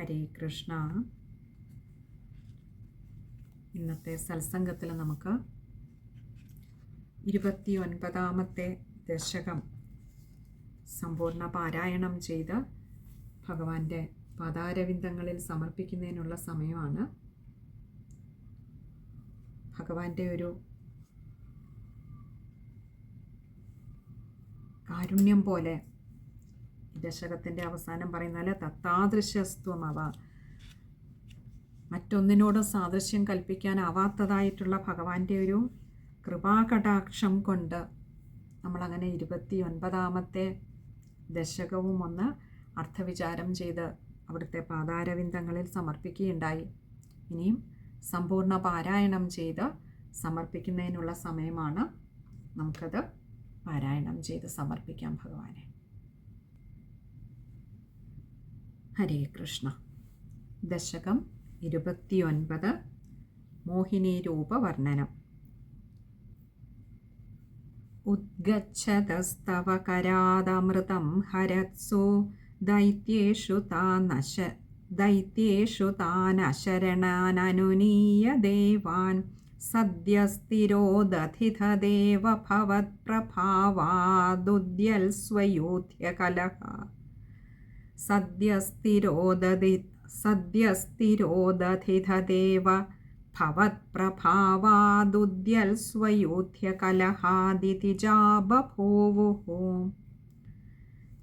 ഹരേ കൃഷ്ണ. ഇന്നത്തെ സത്സംഗത്തിൽ നമുക്ക് ഇരുപത്തി ഒൻപതാമത്തെ ദശകം സമ്പൂർണ പാരായണം ചെയ്ത് ഭഗവാന്റെ പദാരവിന്ദങ്ങളിൽ സമർപ്പിക്കുന്നതിനുള്ള സമയമാണ്. ഭഗവാന്റെ ഒരു കാരുണ്യം പോലെ ദശകത്തിന്റെ അവസാനം പറയുന്നത് തത്താദൃശസ്ത്വമവ മറ്റൊന്നിനോടും സാദൃശ്യം കൽപ്പിക്കാനാവാത്തതായിട്ടുള്ള ഭഗവാന്റെ ഒരു കൃപാകടാക്ഷം കൊണ്ട് നമ്മളങ്ങനെ ഇരുപത്തി ഒൻപതാമത്തെ ദശകവും ഒന്ന് അർത്ഥവിചാരം ചെയ്ത് അവിടുത്തെ പാതാരവിന്ദങ്ങളിൽ സമർപ്പിക്കുകയുണ്ടായി. ഇനിയും സമ്പൂർണ പാരായണം ചെയ്ത് സമർപ്പിക്കുന്നതിനുള്ള സമയമാണ് നമുക്കത് പാരായണം ചെയ്ത് സമർപ്പിക്കാം ഭഗവാനെ. ഹരേ കൃഷ്ണ. ദശകം ഇരുപത്തിയൊൻപത് മോഹിനി രൂപവർണനം. ഉദ്ഗച്ഛതസ്തവ കരാതമൃതം ഹരത്സു ദൈത്യേഷു താനശ ദൈത്യേഷു താനശരണാനനുനീയ ദേവാൻ സദ്യസ്ഥിരോദധിതദേവ ഭവത്പ്രഭാവാദുദ്യൽസ്വയൂഥ്യകലഹ सद्यस्तिरोदधि सद्यस्तिरोदधिधदेव भवत्प्रभावादुद्यल्स्वयूथ्यकलहादितिजा बभूवुः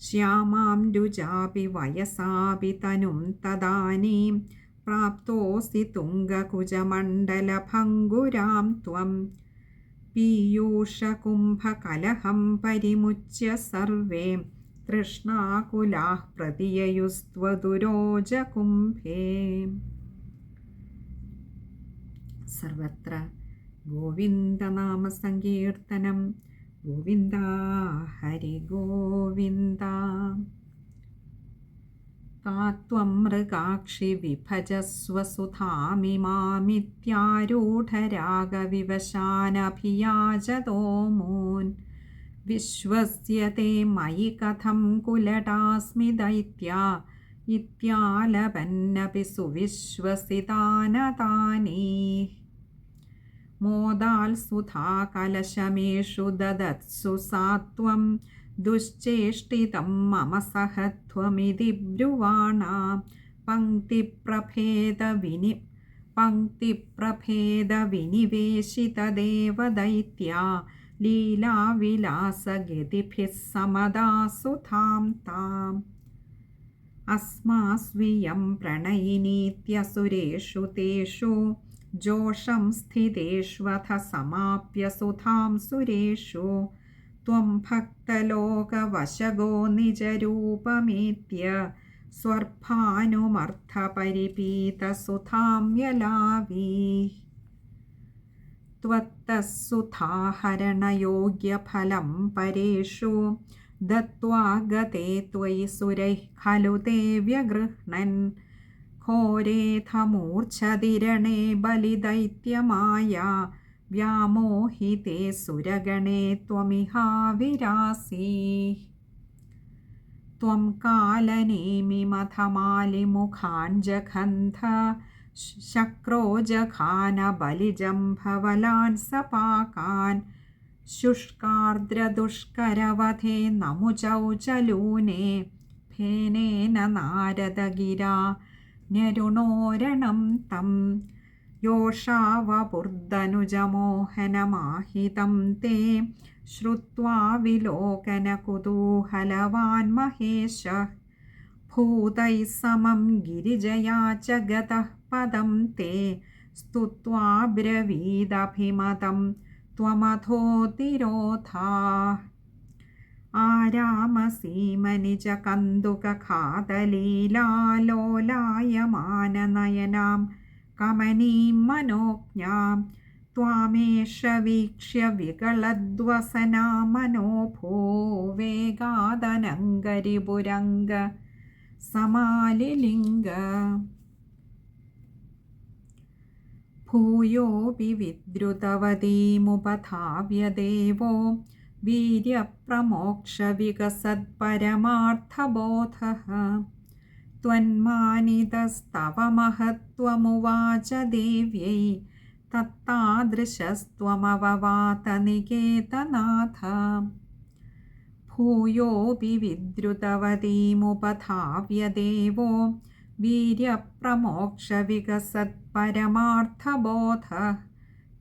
श्यामां रुजापि वयसापि तनुं तदानीं प्राप्तोऽसि तुङ्गकुजमण्डलभङ्गुरां त्वं पीयूषकुम्भकलहं परिमुच्य सर्वे തൃഷ്ണാകുലാഃ പ്രതിയയുസ്ത്വദുരോജകുംഭേ സർവത്ര ഗോവിന്ദനാമസങ്കീർത്തനം ഗോവിന്ദ ഹരി ഗോവിന്ദ. കാത്വം മൃഗാക്ഷി വിഭജസ്വസുധാമിമാമിത്യാരൂഢരാഗവിവശാനഭിയാജതോ മൂൻ. विश्वस्य मयि कथं कुलटास्मि दैत्या इत्यालपन्नपि सुविश्वसितानतानि। मोदाल् सुधाकलशमेषु ददत्सु सा त्वं दुश्चेष्टितं मम सह त्वमिति ब्रुवाणा। पङ्क्तिप्रभेदविनि पङ्क्तिप्रभेदविनिवेशितदेव दैत्या लीलाविलासगतिभिः समदासु थां ताम् अस्मास्वियं प्रणयिनीत्यसुरेषु तेषु जोषं स्थितेष्वथ समाप्य सुधां सुरेषु त्वं भक्तलोकवशगो निजरूपमेत्य स्वर्भानुमर्थपरिपीतसुधां यलावी त्वत्तः सुधाहरणयोग्यफलं परेषु दत्त्वा गते त्वयि सुरैः खलु ते व्यगृह्णन्। घोरेथमूर्च्छदिरणे बलिदैत्यमाया व्यामोहिते सुरगणे त्वमिहाविरासि। त्वं कालनेमिमथमालिमुखाञ्जघन्थ शक्रोजखानबलिजम्भवलान् सपाकान् शुष्कार्द्रदुष्करवधे नमुचौ चलूने फेनेन नारदगिरा न्यरुणोरणं तं योषावपुर्दनुजमोहनमाहितं ते श्रुत्वा विलोकनकुतूहलवान् महेशः भूतैः समं गिरिजया च गतः पदं ते स्तुत्वाब्रवीदभिमतं त्वमथोतिरोधा आरामसीमनिजकन्दुकखादलीलालोलायमाननयनां कमनीं मनोज्ञां त्वामेष वीक्ष्य विगलद्वसना मनोभो वेगादनङ्गरिपुरङ्ग समालिलिङ्ग भूयोऽपि विद्रुतवतीमुपधाव्य देवो वीर्यप्रमोक्षविकसत्परमार्थबोधः त्वन्मानितस्तव महत्त्वमुवाच देव्यै तत्तादृशस्त्वमववात निकेतनाथ भूयोऽपि विद्रुतवतीमुपधाव्य देवो वीर्यप्रमोक्षविकसत्परमार्थबोधः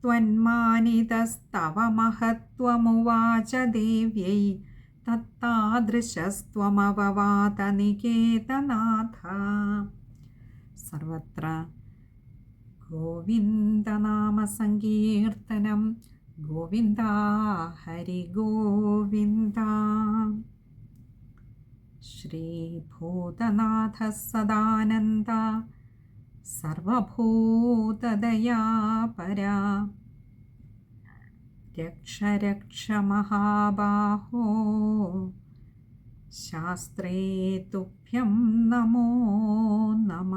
त्वन्मानितस्तव महत्त्वमुवाच देव्यै तत्तादृशस्त्वमववात निकेतनाथ सर्वत्र गोविन्दनामसङ्कीर्तनं ഗോവിന്ദ ഹരി ഗോവിന്ദ. ശ്രീഭൂതനാഥ സദാനന്ദ സർവഭൂതദയാപര. രക്ഷ രക്ഷ മഹാബാഹോ ശാസ്ത്രേ തുഭ്യം നമോ നമ.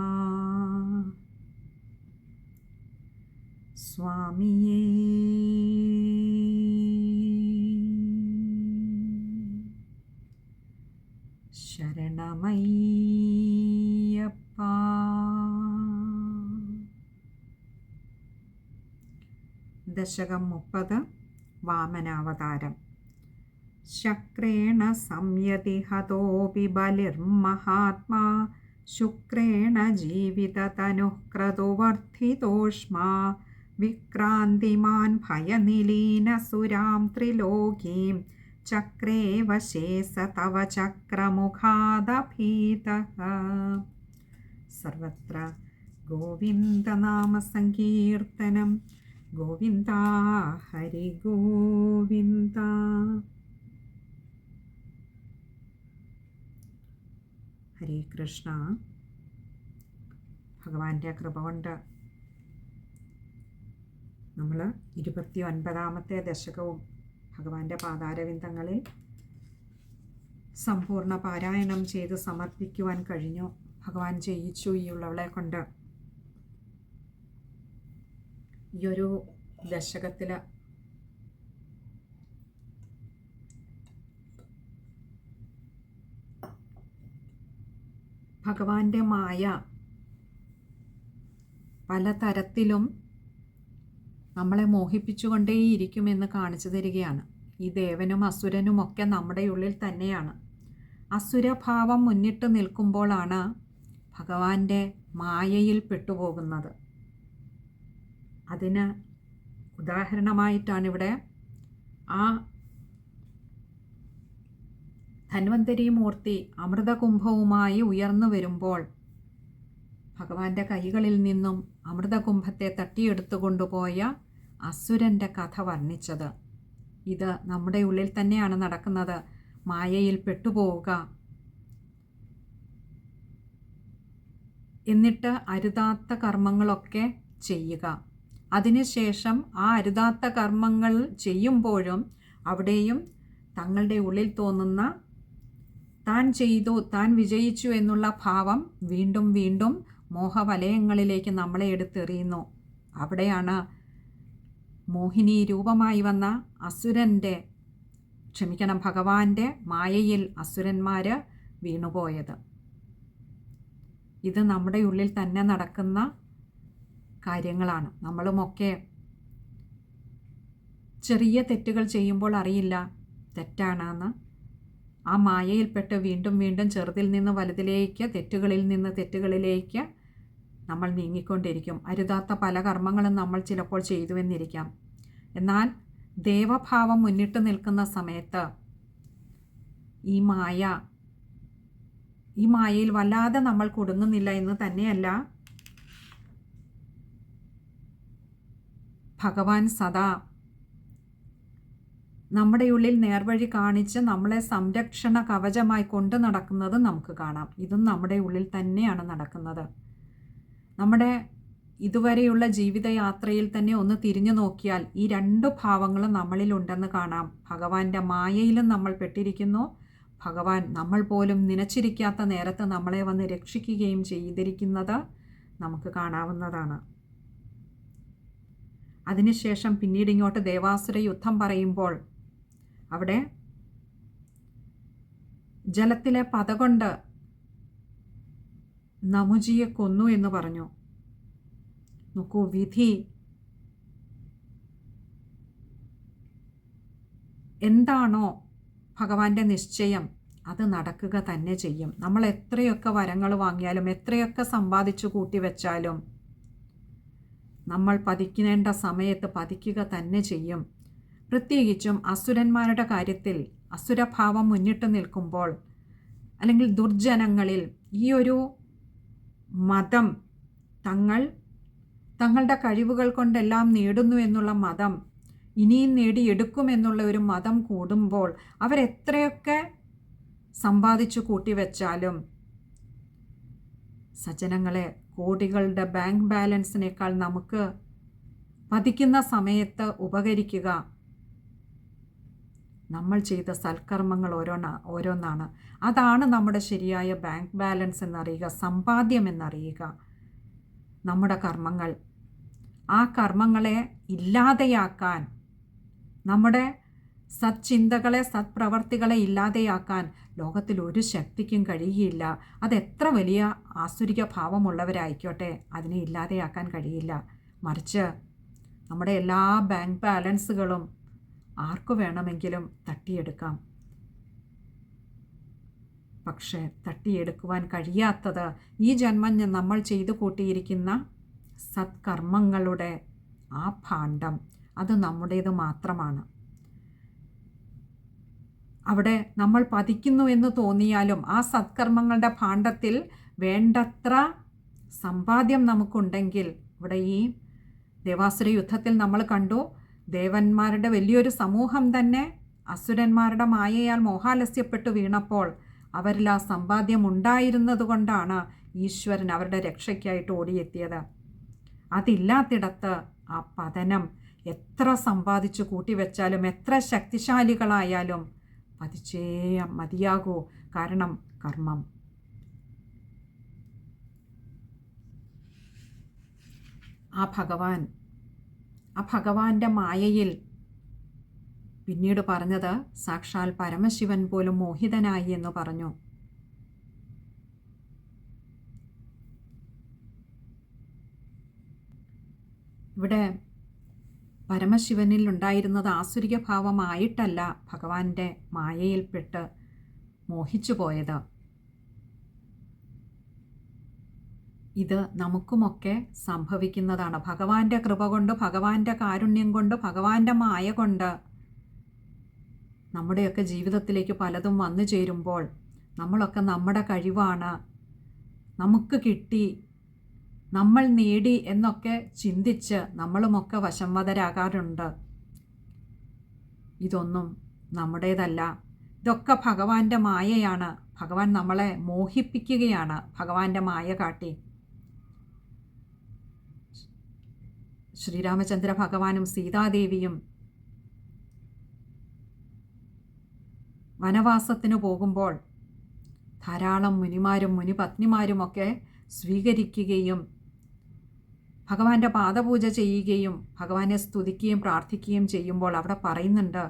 സ്വാമിയേ. ശരണമയ്യപ്പ. ദശകം മുപ്പത് വാമനാവതാരം. ശക്രേണ സംയതിഹതോപി ബലിർമഹാത്മാ ശുക്രേണ ജീവിതതനുഃക്രതുവർദ്ധിതോഷ്മാ സുരാം ത്രിലോകീം ചക്രേ വശേ സ തവ ചക്രമുഖാദഭീത സർവത്ര ഗോവിന്ദനാമസങ്കീർത്തനം ഗോവിന്ദ ഹരി ഗോവിന്ദ ഹരേ കൃഷ്ണ ഭഗവാന്റെ കൃപ കൊണ്ട് നമ്മൾ ഇരുപത്തി ഒൻപതാമത്തെ ദശകവും ഭഗവാന്റെ പാതാരവിന്ദങ്ങളിൽ സമ്പൂർണ പാരായണം ചെയ്ത് സമർപ്പിക്കുവാൻ കഴിഞ്ഞു. ഭഗവാൻ ജയിച്ചു ഈ ഉള്ളവളെ കൊണ്ട്. ഈ ഒരു ദശകത്തിൽ ഭഗവാന്റെ മായ പലതരത്തിലും നമ്മളെ മോഹിപ്പിച്ചുകൊണ്ടേയിരിക്കുമെന്ന് കാണിച്ചു തരികയാണ്. ഈ ദേവനും അസുരനും ഒക്കെ നമ്മുടെ ഉള്ളിൽ തന്നെയാണ്. അസുരഭാവം മുന്നിട്ട് നിൽക്കുമ്പോഴാണ് ഭഗവാന്റെ മായയിൽ പെട്ടുപോകുന്നത്. അതിന് ഉദാഹരണമായിട്ടാണ് ഇവിടെ ആ ധന്വന്തരി മൂർത്തി അമൃതകുംഭവുമായി ഉയർന്നു വരുമ്പോൾ ഭഗവാന്റെ കൈകളിൽ നിന്നും അമൃതകുംഭത്തെ തട്ടിയെടുത്തു കൊണ്ടുപോയ അസുരന്റെ കഥ വർണിച്ചത്. ഇത് നമ്മുടെ ഉള്ളിൽ തന്നെയാണ് നടക്കുന്നത്. മായയിൽ പെട്ടുപോവുക. എന്നിട്ട് അരുതാത്ത കർമ്മങ്ങളൊക്കെ ചെയ്യുക. അതിനുശേഷം ആ അരുതാത്ത കർമ്മങ്ങൾ ചെയ്യുമ്പോഴും അവിടെയും തങ്ങളുടെ ഉള്ളിൽ തോന്നുന്ന താൻ ചെയ്തു താൻ വിജയിച്ചു എന്നുള്ള ഭാവം വീണ്ടും വീണ്ടും മോഹവലയങ്ങളിലേക്ക് നമ്മളെ എടുത്തെറിയുന്നു. അവിടെയാണ് മോഹിനി രൂപമായി വന്ന അസുരന്റെ ക്ഷമിക്കണം ഭഗവാന്റെ മായയിൽ അസുരന്മാർ വീണുപോയത്. ഇത് നമ്മുടെ ഉള്ളിൽ തന്നെ നടക്കുന്ന കാര്യങ്ങളാണ്. നമ്മളുമൊക്കെ ചെറിയ തെറ്റുകൾ ചെയ്യുമ്പോൾ അറിയില്ല തെറ്റാണെന്ന്. ആ മായയിൽപ്പെട്ട് വീണ്ടും വീണ്ടും ചെറുതിൽ നിന്ന് വലുതിലേക്ക് തെറ്റുകളിൽ നിന്ന് തെറ്റുകളിലേക്ക് നമ്മൾ നീങ്ങിക്കൊണ്ടിരിക്കും. അരുതാത്ത പല കർമ്മങ്ങളും നമ്മൾ ചിലപ്പോൾ ചെയ്തുവെന്നിരിക്കാം. എന്നാൽ ദേവഭാവം മുന്നിട്ട് നിൽക്കുന്ന സമയത്ത് ഈ മായ ഈ മായയിൽ വല്ലാതെ നമ്മൾ കുടുങ്ങുന്നില്ല എന്ന് തന്നെയല്ല ഭഗവാൻ സദാ നമ്മുടെ ഉള്ളിൽ നേർവഴി കാണിച്ച് നമ്മളെ സംരക്ഷണ കവചമായി കൊണ്ട് നടക്കുന്നത് നമുക്ക് കാണാം. ഇതും നമ്മുടെ ഉള്ളിൽ തന്നെയാണ് നടക്കുന്നത്. നമ്മുടെ ഇതുവരെയുള്ള ജീവിതയാത്രയിൽ തന്നെ ഒന്ന് തിരിഞ്ഞു നോക്കിയാൽ ഈ രണ്ട് ഭാവങ്ങളും നമ്മളിലുണ്ടെന്ന് കാണാം. ഭഗവാന്റെ മായയിലും നമ്മൾ പെട്ടിരിക്കുന്നു. ഭഗവാൻ നമ്മൾ പോലും നനച്ചിരിക്കാത്ത നേരത്ത് നമ്മളെ വന്ന് രക്ഷിക്കുകയും ചെയ്തിരിക്കുന്നത് നമുക്ക് കാണാവുന്നതാണ്. അതിനുശേഷം പിന്നീട് ഇങ്ങോട്ട് ദേവാസുര യുദ്ധം പറയുമ്പോൾ അവിടെ ജലത്തിലെ പത കൊണ്ട് നമുജിയെ കൊന്നു എന്ന് പറഞ്ഞു. നോക്കൂ വിധി. എന്താണോ ഭഗവാന്റെ നിശ്ചയം അത് നടക്കുക തന്നെ ചെയ്യും. നമ്മൾ എത്രയൊക്കെ വരങ്ങൾ വാങ്ങിയാലും എത്രയൊക്കെ സമ്പാദിച്ചു കൂട്ടി വെച്ചാലും നമ്മൾ പതിക്കേണ്ട സമയത്ത് പതിക്കുക തന്നെ ചെയ്യും. പ്രത്യേകിച്ചും അസുരന്മാരുടെ കാര്യത്തിൽ അസുരഭാവം മുന്നിട്ട് നിൽക്കുമ്പോൾ അല്ലെങ്കിൽ ദുർജനങ്ങളിൽ ഈ ഒരു മതം തങ്ങൾ തങ്ങളുടെ കഴിവുകൾ കൊണ്ടെല്ലാം നേടുന്നു എന്നുള്ള മതം ഇനിയും നേടിയെടുക്കുമെന്നുള്ള ഒരു മതം കൂടുമ്പോൾ അവരെത്രയൊക്കെ സമ്പാദിച്ചു കൂട്ടിവെച്ചാലും സജ്ജനങ്ങളെ കോടികളുടെ ബാങ്ക് ബാലൻസിനേക്കാൾ നമുക്ക് പതിക്കുന്ന സമയത്ത് ഉപകരിക്കുക. നമ്മൾ ചെയ്ത സൽക്കർമ്മങ്ങൾ ഓരോന്ന ഓരോന്നാണ്. അതാണ് നമ്മുടെ ശരിയായ ബാങ്ക് ബാലൻസ് എന്നറിയുക സമ്പാദ്യം എന്നറിയുക. നമ്മുടെ കർമ്മങ്ങൾ. ആ കർമ്മങ്ങളെ ഇല്ലാതെയാക്കാൻ നമ്മുടെ സത്ചിന്തകളെ സത്പ്രവർത്തികളെ ഇല്ലാതെയാക്കാൻ ലോകത്തിൽ ഒരു ശക്തിക്കും കഴിയുകയില്ല. അതെത്ര വലിയ ആസുരിക ഭാവമുള്ളവരായിക്കോട്ടെ അതിനെ ഇല്ലാതെയാക്കാൻ കഴിയില്ല. മറിച്ച് നമ്മുടെ എല്ലാ ബാങ്ക് ബാലൻസുകളും ആർക്കു വേണമെങ്കിലും തട്ടിയെടുക്കാം. പക്ഷേ തട്ടിയെടുക്കുവാൻ കഴിയാത്തത് ഈ ജന്മം നമ്മൾ ചെയ്തു കൂട്ടിയിരിക്കുന്ന സത്കർമ്മങ്ങളുടെ ആ ഭാണ്ഡം. അത് നമ്മുടേത് മാത്രമാണ്. അവിടെ നമ്മൾ പതിക്കുന്നു എന്ന് തോന്നിയാലും ആ സത്കർമ്മങ്ങളുടെ ഭാണ്ഡത്തിൽ വേണ്ടത്ര സമ്പാദ്യം നമുക്കുണ്ടെങ്കിൽ ഇവിടെ ഈ ദേവാസുര യുദ്ധത്തിൽ നമ്മൾ കണ്ടു ദേവന്മാരുടെ വലിയൊരു സമൂഹം തന്നെ അസുരന്മാരുടെ മായയാൽ മോഹാലസ്യപ്പെട്ടു വീണപ്പോൾ അവരിൽ ആ സമ്പാദ്യം ഉണ്ടായിരുന്നതുകൊണ്ടാണ് ഈശ്വരൻ അവരുടെ രക്ഷയ്ക്കായിട്ട് ഓടിയെത്തിയത്. അതില്ലാത്തിടത്ത് ആ പതനം എത്ര സമ്പാദിച്ചു കൂട്ടിവെച്ചാലും എത്ര ശക്തിശാലികളായാലും പതിച്ചേ മതിയാകൂ. കാരണം കർമ്മം. ആ ഭഗവാൻ ആ ഭഗവാന്റെ മായയിൽ. പിന്നീട് പറഞ്ഞത് സാക്ഷാൽ പരമശിവൻ പോലും മോഹിതനായി എന്ന് പറഞ്ഞു. ഇവിടെ പരമശിവനിൽ ഉണ്ടായിരുന്നത് ആസുരിക ഭാവമായിട്ടല്ല ഭഗവാന്റെ മായയിൽപ്പെട്ട് മോഹിച്ചു പോയത് ഇത് നമുക്കുമൊക്കെ സംഭവിക്കുന്നതാണ്. ഭഗവാന്റെ കൃപ കൊണ്ട് ഭഗവാന്റെ കാരുണ്യം കൊണ്ട് ഭഗവാന്റെ മായ കൊണ്ട് നമ്മുടെയൊക്കെ ജീവിതത്തിലേക്ക് പലതും വന്നു ചേരുമ്പോൾ നമ്മളൊക്കെ നമ്മുടെ കഴിവാണ്. നമുക്ക് കിട്ടി നമ്മൾ നേടി എന്നൊക്കെ ചിന്തിച്ച് നമ്മളുമൊക്കെ വശംവതരാകാറുണ്ട്. ഇതൊന്നും നമ്മുടേതല്ല. ഇതൊക്കെ ഭഗവാന്റെ മായയാണ്. ഭഗവാൻ നമ്മളെ മോഹിപ്പിക്കുകയാണ്. ഭഗവാന്റെ മായ കാട്ടി. ശ്രീരാമചന്ദ്ര ഭഗവാനും സീതാദേവിയും വനവാസത്തിനു പോകുമ്പോൾ ധാരാളം മുനിമാരും മുനിപത്നിമാരുമൊക്കെ സ്വീകരിക്കുകയും ഭഗവാന്റെ പാദപൂജ ചെയ്യുകയും ഭഗവാനെ സ്തുതിക്കുകയും പ്രാർത്ഥിക്കുകയും ചെയ്യുമ്പോൾ അവിടെ പറയുന്നുണ്ട്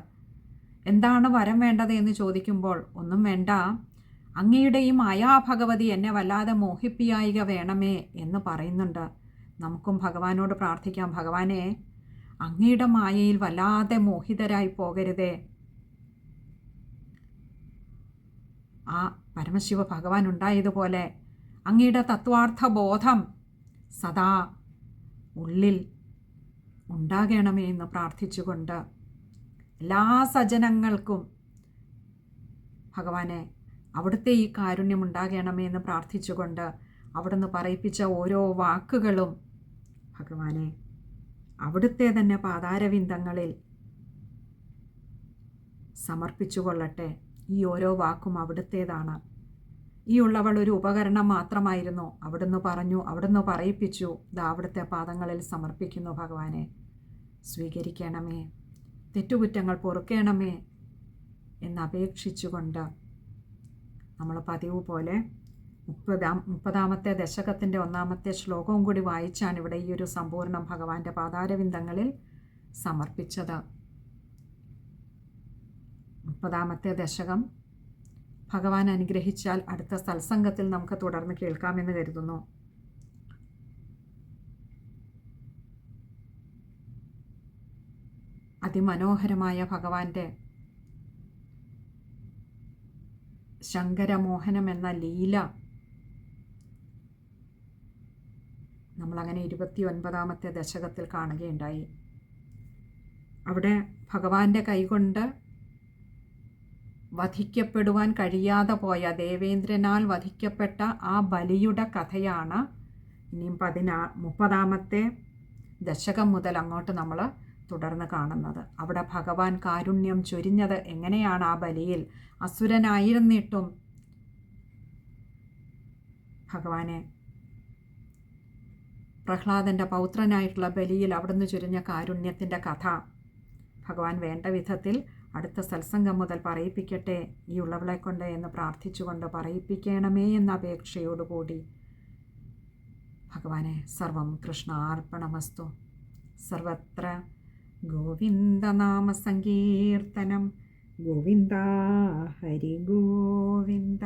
എന്താണ് വരം വേണ്ടത്? എന്ന് ചോദിക്കുമ്പോൾ ഒന്നും വേണ്ട. അങ്ങയുടെ ഈ മായാഭഗവതി എന്നെ വല്ലാതെ മോഹിപ്പിയായിക വേണമേ എന്ന് പറയുന്നുണ്ട്. നമുക്കും ഭഗവാനോട് പ്രാർത്ഥിക്കാം. ഭഗവാനെ അങ്ങയുടെ മായയിൽ വല്ലാതെ മോഹിതരായി പോകരുതേ. ആ പരമശിവ ഭഗവാൻ ഉണ്ടായതുപോലെ അങ്ങയുടെ തത്വാർത്ഥ ബോധം സദാ ഉള്ളിൽ ഉണ്ടാകണമേ എന്ന് പ്രാർത്ഥിച്ചുകൊണ്ട് എല്ലാ സജനങ്ങൾക്കും ഭഗവാനെ അവിടുത്തെ ഈ കാരുണ്യം ഉണ്ടാകണമേ എന്ന് പ്രാർത്ഥിച്ചുകൊണ്ട് അവിടുന്ന് പറയിപ്പിച്ച ഓരോ വാക്കുകളും ഭഗവാനെ അവിടുത്തെ തന്നെ പാതാരവിന്ദങ്ങളിൽ സമർപ്പിച്ചുകൊള്ളട്ടെ ഈ ഓരോ വാക്കും അവിടുത്തേതാണ്. ഈ ഉള്ളവൾ ഒരു ഉപകരണം മാത്രമായിരുന്നു. അവിടുന്ന് പറഞ്ഞു അവിടുന്ന് പറയിപ്പിച്ചു. ഇത് അവിടുത്തെ പാദങ്ങളിൽ സമർപ്പിക്കുന്നു ഭഗവാനെ. സ്വീകരിക്കണമേ. തെറ്റുകുറ്റങ്ങൾ പൊറുക്കണമേ എന്നപേക്ഷിച്ചുകൊണ്ട് നമ്മൾ പതിവ് പോലെ മുപ്പതാം മുപ്പതാമത്തെ ദശകത്തിന്റെ ഒന്നാമത്തെ ശ്ലോകവും കൂടി വായിച്ചാണ് ഇവിടെ ഈ ഒരു സമ്പൂർണം ഭഗവാന്റെ പാതാരവിന്ദങ്ങളിൽ സമർപ്പിച്ചത്. മുപ്പതാമത്തെ ദശകം. ഭഗവാൻ അനുഗ്രഹിച്ചാൽ അടുത്ത സത്സംഗത്തിൽ നമുക്ക് തുടർന്ന് കേൾക്കാമെന്ന് കരുതുന്നു. അതിമനോഹരമായ ഭഗവാന്റെ ശങ്കരമോഹനം എന്ന ലീല നമ്മളങ്ങനെ ഇരുപത്തി ഒൻപതാമത്തെ ദശകത്തിൽ കാണുകയുണ്ടായി. അവിടെ ഭഗവാന്റെ കൈകൊണ്ട് വധിക്കപ്പെടുവാൻ കഴിയാതെ പോയ ദേവേന്ദ്രനാൽ വധിക്കപ്പെട്ട ആ ബലിയുടെ കഥയാണ് ഇനിയും പതിനാ മുപ്പതാമത്തെ ദശകം മുതൽ അങ്ങോട്ട് നമ്മൾ തുടർന്ന് കാണുന്നത്. അവിടെ ഭഗവാൻ കാരുണ്യം ചൊരിഞ്ഞത് എങ്ങനെയാണ്? ആ ബലിയിൽ അസുരനായിരുന്നിട്ടും ഭഗവാനെ പ്രഹ്ലാദന്റെ പൗത്രനായിട്ടുള്ള ബലിയിൽ അവിടുന്ന് ചൊരിഞ്ഞ കാരുണ്യത്തിന്റെ കഥ. ഭഗവാൻ വേണ്ട വിധത്തിൽ അടുത്ത സത്സംഗം മുതൽ പറയിപ്പിക്കട്ടെ ഈ ഉള്ളവളെ കൊണ്ട് എന്ന് പ്രാർത്ഥിച്ചുകൊണ്ട് പറയിപ്പിക്കണമേ എന്ന അപേക്ഷയോടുകൂടി ഭഗവാനെ സർവം കൃഷ്ണാർപ്പണമസ്തു സർവത്ര ഗോവിന്ദനാമസങ്കീർത്തനം ഗോവിന്ദ ഹരി ഗോവിന്ദ.